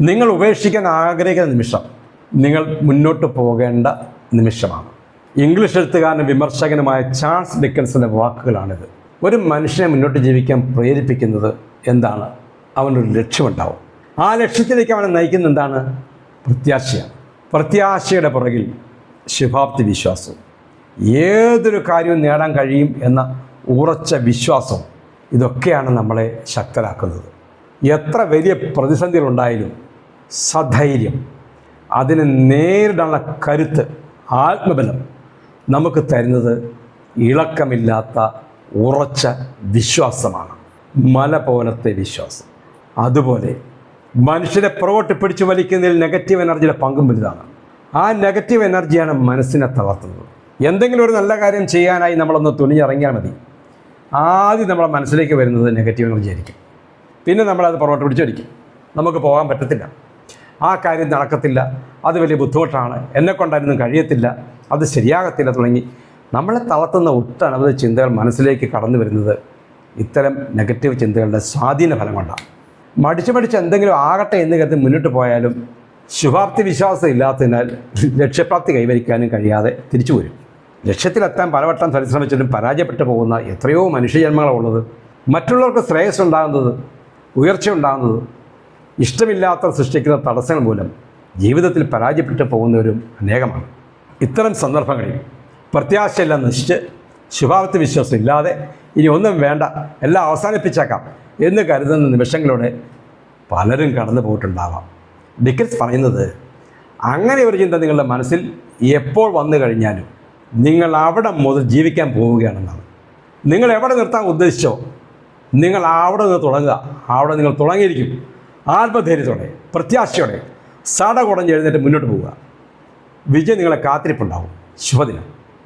നിങ്ങൾ ഉപേക്ഷിക്കാൻ ആഗ്രഹിക്കുന്ന നിമിഷം നിങ്ങൾ മുന്നോട്ട് പോകേണ്ട നിമിഷമാണ്. ഇംഗ്ലീഷ് എഴുത്തുകാരനും വിമർശകനുമായ ചാൾസ് ഡിക്കൻസിന്റെ വാക്കുകളാണിത്. ഒരു മനുഷ്യനെ മുന്നോട്ട് ജീവിക്കാൻ പ്രേരിപ്പിക്കുന്നത് എന്താണ്? അവനൊരു ലക്ഷ്യമുണ്ടാവും. ആ ലക്ഷ്യത്തിലേക്ക് അവനെ നയിക്കുന്ന എന്താണ്? പ്രത്യാശയാണ്. പ്രത്യാശയുടെ പുറകിൽ ശുഭാപ്തി വിശ്വാസവും. ഏതൊരു കാര്യവും നേടാൻ കഴിയും എന്ന ഉറച്ച വിശ്വാസം ഇതൊക്കെയാണ് നമ്മളെ ശക്തരാക്കുന്നത്. എത്ര വലിയ പ്രതിസന്ധികളുണ്ടായാലും സധൈര്യം. അതിനെ നേരിടാനുള്ള കരുത്ത് ആത്മബലം നമുക്ക് തരുന്നത് ഇളക്കമില്ലാത്ത ഉറച്ച വിശ്വാസമാണ്. മല പോലത്തെ വിശ്വാസം. അതുപോലെ മനുഷ്യരെ പുറകോട്ട് പിടിച്ചു വലിക്കുന്നതിൽ നെഗറ്റീവ് എനർജിയുടെ പങ്കും വലുതാണ്. ആ നെഗറ്റീവ് എനർജിയാണ് മനസ്സിനെ തളർത്തുന്നത്. എന്തെങ്കിലും ഒരു നല്ല കാര്യം ചെയ്യാനായി നമ്മളൊന്ന് തുണിഞ്ഞിറങ്ങിയാൽ മതി. ആദ്യം നമ്മളെ മനസ്സിലേക്ക് വരുന്നത് നെഗറ്റീവ് എനർജി ആയിരിക്കും. പിന്നെ നമ്മളത് പുറകോട്ട് പിടിച്ചടിക്കും നമുക്ക് പോകാൻ പറ്റത്തില്ല. ആ കാര്യം നടക്കത്തില്ല. അത് വലിയ ബുദ്ധിമുട്ടാണ്. എന്നെ കൊണ്ടായിരുന്നു കഴിയത്തില്ല. അത് ശരിയാകത്തില്ല തുടങ്ങി. നമ്മളെ തളർത്തുന്ന ഒട്ടനവധി ചിന്തകൾ മനസ്സിലേക്ക് കടന്നു വരുന്നത്. ഇത്തരം നെഗറ്റീവ് ചിന്തകളുടെ സ്വാധീന ഫലം കൊണ്ടാണ്. മടിച്ചു മടിച്ച് എന്തെങ്കിലും ആകട്ടെ എന്ന് കരുതി മുന്നോട്ട് പോയാലും ശുഭാപ്തി വിശ്വാസം ഇല്ലാത്തതിനാൽ ലക്ഷ്യപ്രാപ്തി കൈവരിക്കാനും കഴിയാതെ തിരിച്ചു വരും. ലക്ഷ്യത്തിലെത്താൻ പലവട്ടം പരിശ്രമിച്ചിട്ടും പരാജയപ്പെട്ടു പോകുന്ന എത്രയോ മനുഷ്യജന്മങ്ങളുള്ളത് മറ്റുള്ളവർക്ക് ശ്രേയസ് ഉണ്ടാകുന്നത് ഉയർച്ച ഉണ്ടാകുന്നത് ഇഷ്ടമില്ലാത്ത സൃഷ്ടിക്കുന്ന തടസ്സങ്ങൾ മൂലം ജീവിതത്തിൽ പരാജയപ്പെട്ടു പോകുന്നവരും അനേകമാണ്. ഇത്തരം സന്ദർഭങ്ങളിൽ പ്രത്യാശയെല്ലാം നശിച്ച് ശുഭാപ്തി വിശ്വാസം ഇല്ലാതെ ഇനി ഒന്നും വേണ്ട എല്ലാം അവസാനിപ്പിച്ചേക്കാം എന്ന് കരുതുന്ന നിമിഷങ്ങളിലൂടെ പലരും കടന്നു പോയിട്ടുണ്ടാവാം. ഡിക്കൻസ് പറയുന്നത് അങ്ങനെ ഒരു ചിന്ത നിങ്ങളുടെ മനസ്സിൽ എപ്പോൾ വന്നു കഴിഞ്ഞാലും നിങ്ങൾ അവിടെ മുതൽ ജീവിക്കാൻ പോവുകയാണെന്നാണ്. നിങ്ങൾ എവിടെ നിർത്താൻ ഉദ്ദേശിച്ചോ നിങ്ങൾ അവിടെ നിന്ന് തുടങ്ങുക അവിടെ നിങ്ങൾ തുടങ്ങിയിരിക്കും. ആത്മധൈര്യത്തോടെ പ്രത്യാശയോടെ സട കുടഞ്ഞ് എഴുന്നേറ്റ് മുന്നോട്ട് പോവുക. വിജയം നിങ്ങളെ കാത്തിരിപ്പുണ്ടാവും. ശുഭദിനം.